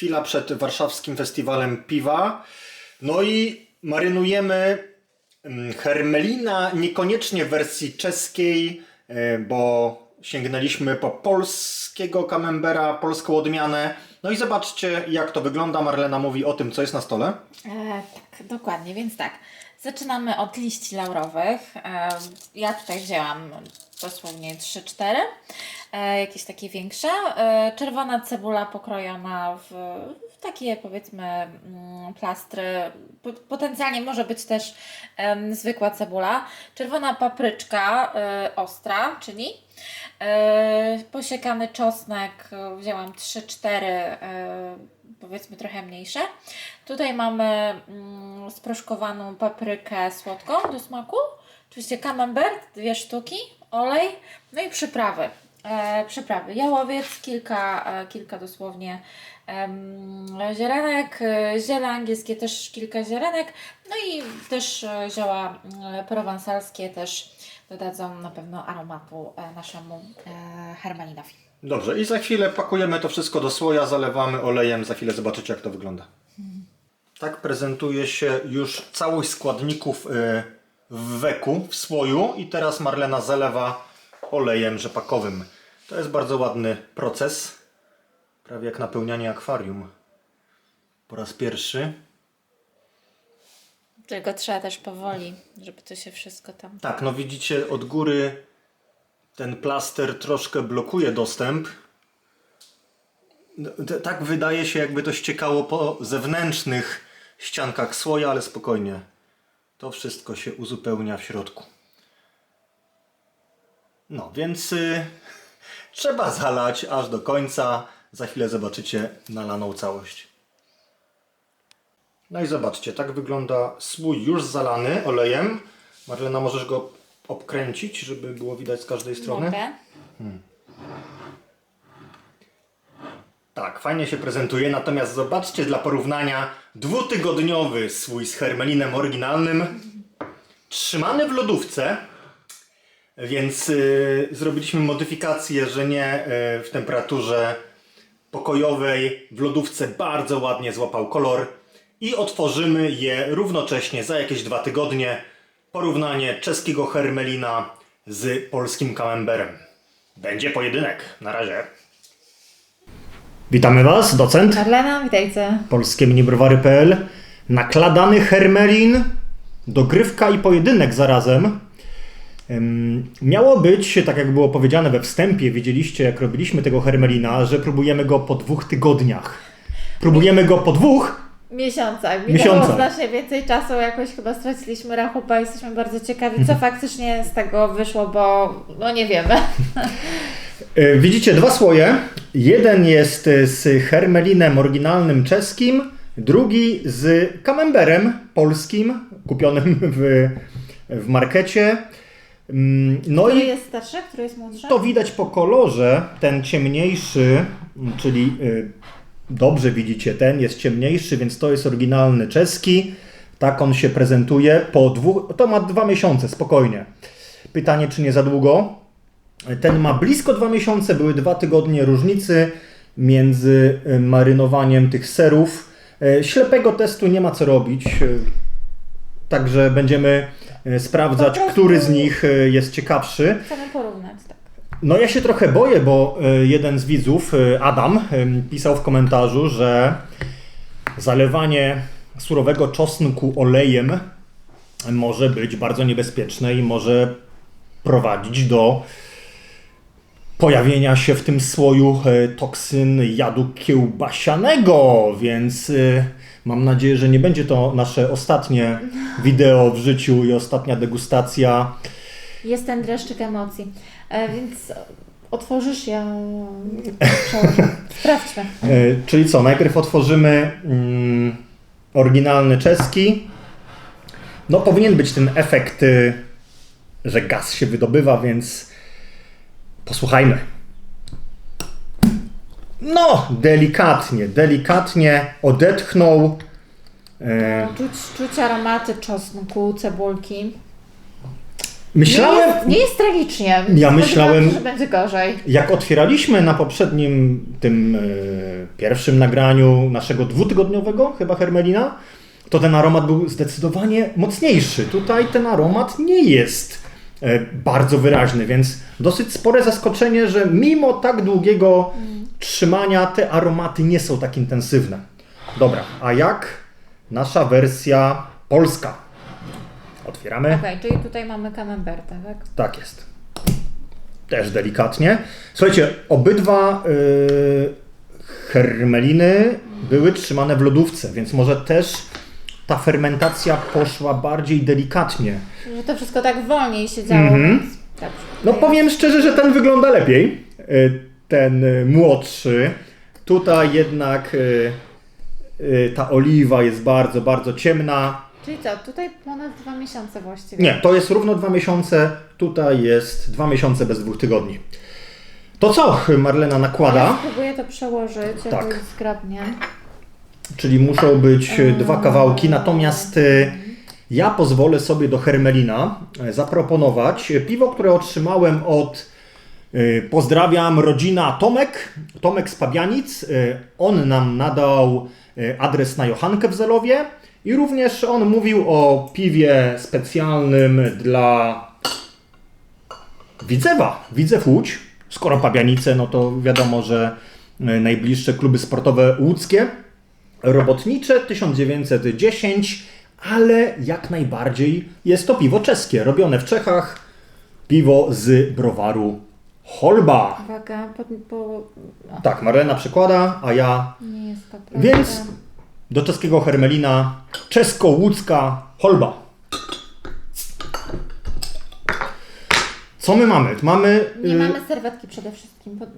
chwila przed warszawskim festiwalem piwa. No i marynujemy mm, Hermelina, niekoniecznie w wersji czeskiej, e, bo sięgnęliśmy po polskiego camembera, polską odmianę. No i zobaczcie, jak to wygląda. Marlena mówi o tym, co jest na stole. E, tak, dokładnie, więc tak. Zaczynamy od liści laurowych. E, ja tutaj wzięłam dosłownie 3-4, e, jakieś takie większe. E, czerwona cebula pokrojona w, w takie powiedzmy mm, plastry. Po- Potencjalnie może być też zwykła cebula. Czerwona papryczka e, ostra, czyli e, posiekany czosnek. e, Wzięłam 3-4 e, powiedzmy trochę mniejsze. Tutaj mamy mm, sproszkowaną paprykę słodką do smaku. Oczywiście camembert, dwie sztuki, olej, no i przyprawy. E, przyprawy. Jałowiec, kilka, e, kilka dosłownie em, ziarenek, e, ziele angielskie też kilka ziarenek, no i też e, zioła mm, prowansalskie też dodadzą na pewno aromatu e, naszemu e. Dobrze, i za chwilę pakujemy to wszystko do słoja, zalewamy olejem. Za chwilę zobaczycie, jak to wygląda. Tak prezentuje się już całość składników y, w weku, w słoju i teraz Marlena zalewa olejem rzepakowym. To jest bardzo ładny proces, prawie jak napełnianie akwarium. Po raz pierwszy. Tylko trzeba też powoli, żeby to się wszystko tam Tak, no widzicie od góry ten plaster troszkę blokuje dostęp. No, Tak wydaje się, jakby to ściekało po zewnętrznych ściankach słoja, ale spokojnie. To wszystko się uzupełnia w środku. No, więc y, trzeba zalać aż do końca. Za chwilę zobaczycie nalaną całość. No i zobaczcie, tak wygląda słój już zalany olejem. Marlena, możesz go obkręcić, żeby było widać z każdej strony? Mogę. Tak, fajnie się prezentuje, natomiast zobaczcie dla porównania dwutygodniowy słój z hermelinem oryginalnym, trzymany w lodówce, więc y, zrobiliśmy modyfikację, że nie y, w temperaturze pokojowej, w lodówce bardzo ładnie złapał kolor i otworzymy je równocześnie za jakieś dwa tygodnie. Porównanie czeskiego hermelina z polskim camemberem. Będzie pojedynek. Na razie. Witamy Was, docent. Marlena, witajcie. Polskie minibrowary.pl. Nakladany hermelin, dogrywka i pojedynek zarazem. Miało być, tak jak było powiedziane we wstępie, widzieliście jak robiliśmy tego hermelina, że próbujemy go po dwóch tygodniach. Próbujemy go po dwóch, Miesiącach. Miesiącach. Minęło znacznie więcej czasu, jakoś chyba straciliśmy rachubę. Jesteśmy bardzo ciekawi, Mhm. co faktycznie z tego wyszło, bo no nie wiemy. E, Widzicie dwa słoje. Jeden jest z hermelinem oryginalnym czeskim, drugi z camemberem polskim, kupionym w, w markecie. Mm, No Który i jest starszy, który jest młodszy? to widać po kolorze, ten ciemniejszy, czyli y, dobrze widzicie, ten jest ciemniejszy, więc to jest oryginalny czeski. Tak on się prezentuje po dwóch, to ma dwa miesiące, spokojnie. Pytanie, czy nie za długo? Ten ma blisko dwa miesiące, były dwa tygodnie różnicy między y, marynowaniem tych serów. Y, Ślepego testu nie ma co robić, także będziemy sprawdzać, Po prostu- który z nich y, jest ciekawszy. Chcemy porównać, tak. No ja się trochę boję, bo y, jeden z widzów, Adam, pisał w komentarzu, że zalewanie surowego czosnku olejem może być bardzo niebezpieczne i może prowadzić do pojawienia się w tym słoju toksyn jadu kiełbasianego, więc mam nadzieję, że nie będzie to nasze ostatnie wideo w życiu i ostatnia degustacja. Jest ten dreszczyk emocji. E, więc otworzysz przełożę. Sprawdźmy. E, Czyli co, najpierw otworzymy mm, oryginalny czeski. No powinien być ten efekt, y, że gaz się wydobywa, więc posłuchajmy. No, delikatnie, delikatnie odetchnął. E, Czuć, czuć aromaty czosnku, cebulki. Myślałem, Nie jest, nie jest tragicznie. Ja Spodziewałam myślałem- się, że będzie gorzej. jak otwieraliśmy na poprzednim, tym e, pierwszym nagraniu naszego dwutygodniowego chyba Hermelina, to ten aromat był zdecydowanie mocniejszy. Tutaj ten aromat nie jest e, bardzo wyraźny, więc dosyć spore zaskoczenie, że mimo tak długiego trzymania te aromaty nie są tak intensywne. Dobra, a jak nasza wersja polska? Otwieramy. Okej, czyli tutaj mamy camembertę, tak? Tak jest. Też delikatnie. Słuchajcie, obydwa y, hermeliny były trzymane w lodówce, więc może też ta fermentacja poszła bardziej delikatnie. Że to wszystko tak wolniej się działo, Mhm. więc dobrze. No powiem szczerze, że ten wygląda lepiej. y, Ten y, młodszy. Tutaj jednak y, y, ta oliwa jest bardzo, bardzo ciemna. Czyli co, tutaj ponad dwa miesiące właściwie. Nie, to jest równo dwa miesiące. Tutaj jest dwa miesiące bez dwóch tygodni. To co Marlena nakłada? Ja spróbuję to przełożyć Tak. zgrabnie. Czyli muszą być dwa kawałki, natomiast ja pozwolę sobie do Hermelina e, zaproponować piwo, które otrzymałem od pozdrawiam rodzina Tomek, Tomek z Pabianic. E, On nam nadał e, adres na Jochankę w Zelowie i również on mówił o piwie specjalnym dla Widzewa, Widzew Łódź. Skoro Pabianice, no to wiadomo, że najbliższe kluby sportowe łódzkie. Robotnicze 1910, ale jak najbardziej jest to piwo czeskie, robione w Czechach. Piwo z browaru Holba. Uwaga, po, po... Tak, Marlena przykłada, a ja nie jest to prawda. Więc do czeskiego Hermelina czesko-łódzka Holba. Co my mamy? Mamy. Nie y, mamy serwetki przede wszystkim. Pod...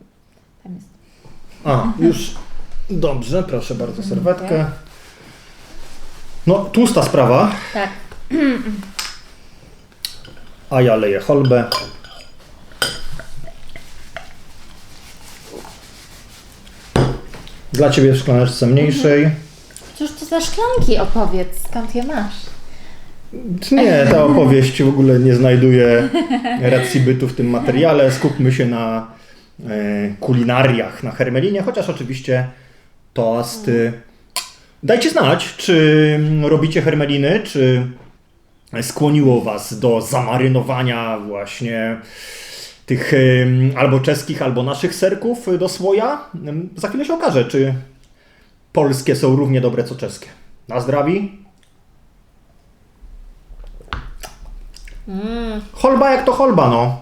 Tam jest. A, już. Dobrze, proszę bardzo, serwetkę. No, tłusta sprawa, Tak. a ja leję holbę. Dla Ciebie w szklaneczce mniejszej. Cóż to za szklanki opowiedz, skąd je masz? Nie, ta opowieść w ogóle nie znajduje racji bytu w tym materiale. Skupmy się na e, kulinariach na Hermelinie, chociaż oczywiście toasty. Dajcie znać, czy robicie hermeliny, czy skłoniło Was do zamarynowania właśnie tych albo czeskich, albo naszych serków do słoja. Za chwilę się okaże, czy polskie są równie dobre co czeskie. Na zdrawi. Holba jak to holba, no.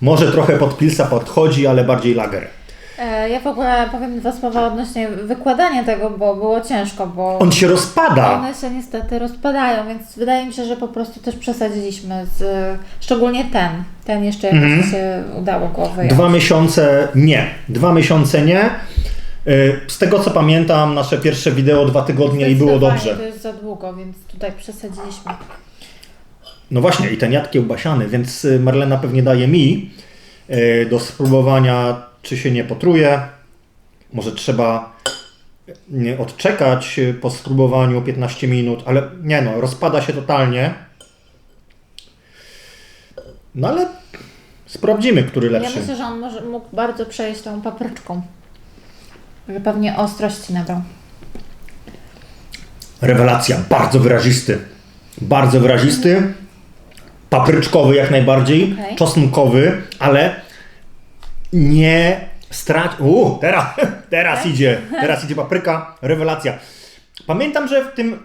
Może trochę pod pilsa podchodzi, ale bardziej lager. E, ja w ogóle powiem dwa słowa odnośnie wykładania tego, bo było ciężko, bo On się rozpada. one się niestety rozpadają, więc wydaje mi się, że po prostu też przesadziliśmy z... Szczególnie ten. Ten jeszcze jakoś Mhm. się udało go wyjąć. Dwa miesiące nie. Dwa miesiące nie. Y, Z tego co pamiętam, nasze pierwsze wideo dwa tygodnie i było dobrze. To jest za długo, więc tutaj przesadziliśmy. No właśnie, i ten jad kiełbasiany, więc y, Marlena pewnie daje mi y, do spróbowania, czy się nie potruje. Może trzeba nie odczekać po spróbowaniu 15 minut, ale nie no, rozpada się totalnie. No ale sprawdzimy, który Ja lepszy. myślę, że on może, mógł bardzo przejść tą papryczką. Że pewnie ostrości nabrał. Rewelacja, bardzo wyrazisty. Bardzo wyrazisty. Papryczkowy jak najbardziej, Okej. czosnkowy, ale nie strać. U, teraz, teraz Tak? idzie, teraz idzie papryka, rewelacja. Pamiętam, że w tym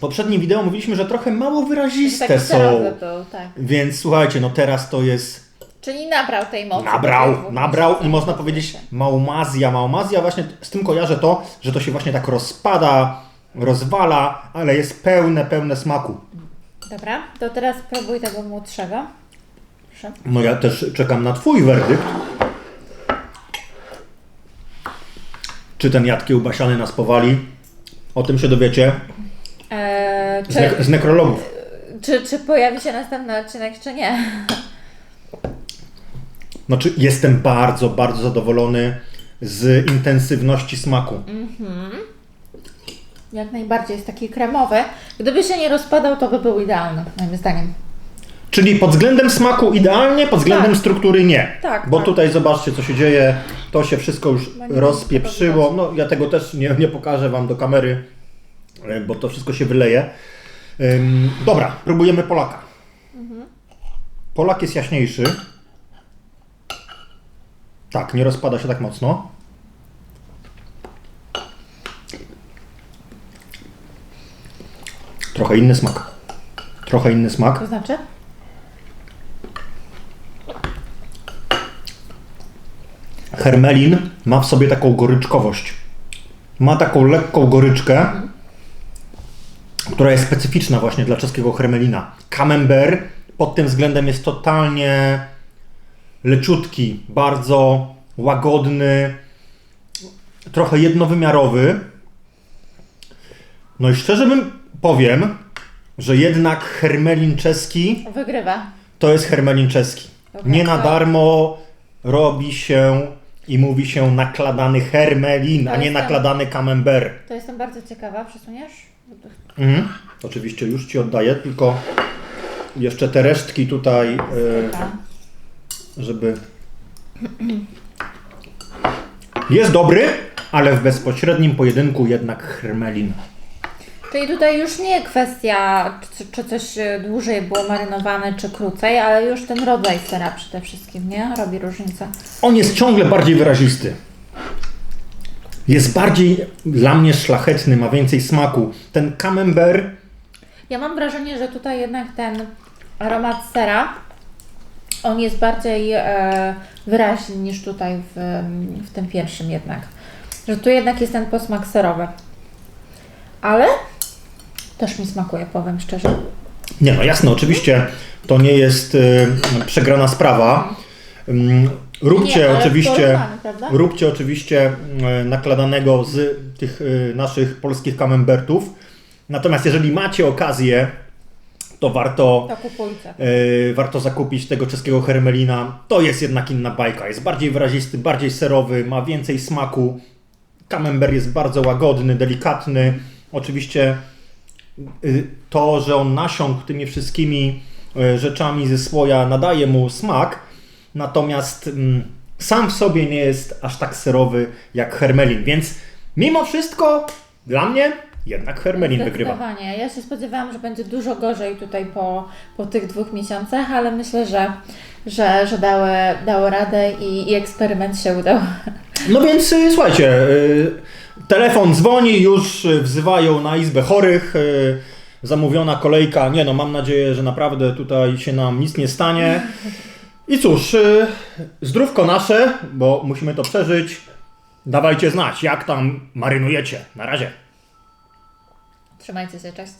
poprzednim wideo mówiliśmy, że trochę mało wyraziste Taki są. był, tak. Więc słuchajcie, no teraz to jest Czyli nabrał tej mocy. Nabrał, dwóch nabrał i można powiedzieć maumazja. Maumazja właśnie z tym kojarzę to, że to się właśnie tak rozpada, rozwala, ale jest pełne, pełne smaku. Dobra, to teraz spróbuj tego młodszego. Proszę. No ja też czekam na twój werdykt. Czy ten jad kiełbasiany nas powali? O tym się dowiecie Eee, z, ne- czy, z nekrologów. czy, czy pojawi się następny odcinek, czy nie? Znaczy jestem bardzo, bardzo zadowolony z intensywności smaku. Jak najbardziej jest taki kremowy. Gdyby się nie rozpadał, to by był idealny, moim zdaniem. Czyli pod względem smaku idealnie, pod względem Tak. struktury nie. Tak, Bo tak. tutaj zobaczcie, co się dzieje. To się wszystko już rozpieprzyło. No, ja tego też nie, nie pokażę Wam do kamery, e, bo to wszystko się wyleje. Ym, dobra, próbujemy Polaka. Polak jest jaśniejszy. Tak, nie rozpada się tak mocno. Trochę inny smak. Trochę inny smak. To znaczy? Hermelin ma w sobie taką goryczkowość. Ma taką lekką goryczkę, która jest specyficzna właśnie dla czeskiego hermelina. Camembert pod tym względem jest totalnie leciutki, bardzo łagodny, trochę jednowymiarowy. No i szczerze bym powiem, że jednak hermelin czeski Wygrywa. to jest hermelin czeski. Nie na to- darmo robi się i mówi się nakladany hermelin, a nie nakladany camembert. To jestem bardzo ciekawa. Przesuniesz? Mhm. Oczywiście już Ci oddaję, tylko jeszcze te resztki tutaj, Dobra. żeby... Jest dobry, ale w bezpośrednim pojedynku jednak hermelin. Czyli tutaj już nie kwestia, czy, czy coś e, dłużej było marynowane, czy krócej, ale już ten rodzaj sera przede wszystkim, nie? Robi różnicę. On jest ciągle bardziej wyrazisty. Jest bardziej dla mnie szlachetny, ma więcej smaku. Ten camembert Ja mam wrażenie, że tutaj jednak ten aromat sera, on jest bardziej e, wyraźny niż tutaj w, w tym pierwszym jednak. Że tu jednak jest ten posmak serowy. Ale też mi smakuje, powiem szczerze. Nie no, jasne, oczywiście to nie jest y, przegrana sprawa. Ym, róbcie Nie, ale oczywiście, porównamy, prawda? róbcie oczywiście y, nakladanego z tych y, naszych polskich camembertów. Natomiast jeżeli macie okazję, to warto, To kupujcie. y, warto zakupić tego czeskiego hermelina. To jest jednak inna bajka. Jest bardziej wyrazisty, bardziej serowy, ma więcej smaku. Camembert jest bardzo łagodny, delikatny. Oczywiście to, że on nasiąkł tymi wszystkimi y, rzeczami ze słoja, nadaje mu smak, natomiast mm, sam w sobie nie jest aż tak serowy jak hermelin, więc mimo wszystko dla mnie jednak hermelin wygrywa. Ja się spodziewałam, że będzie dużo gorzej tutaj po, po tych dwóch miesiącach, ale myślę, że, że, że dały, dały radę i, i eksperyment się udał. No więc y, słuchajcie, y, telefon dzwoni, już y, wzywają na izbę chorych. y, Zamówiona kolejka. Nie no, mam nadzieję, że naprawdę tutaj się nam nic nie stanie. I cóż, y, zdrówko nasze, bo musimy to przeżyć. Dawajcie znać, jak tam marynujecie. Na razie. Trzymajcie się, cześć.